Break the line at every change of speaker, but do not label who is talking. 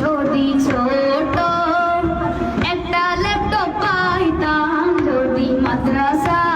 যদি ছোট একটা ল্যাপটপ পাইতাম যদি মাদ্রাসা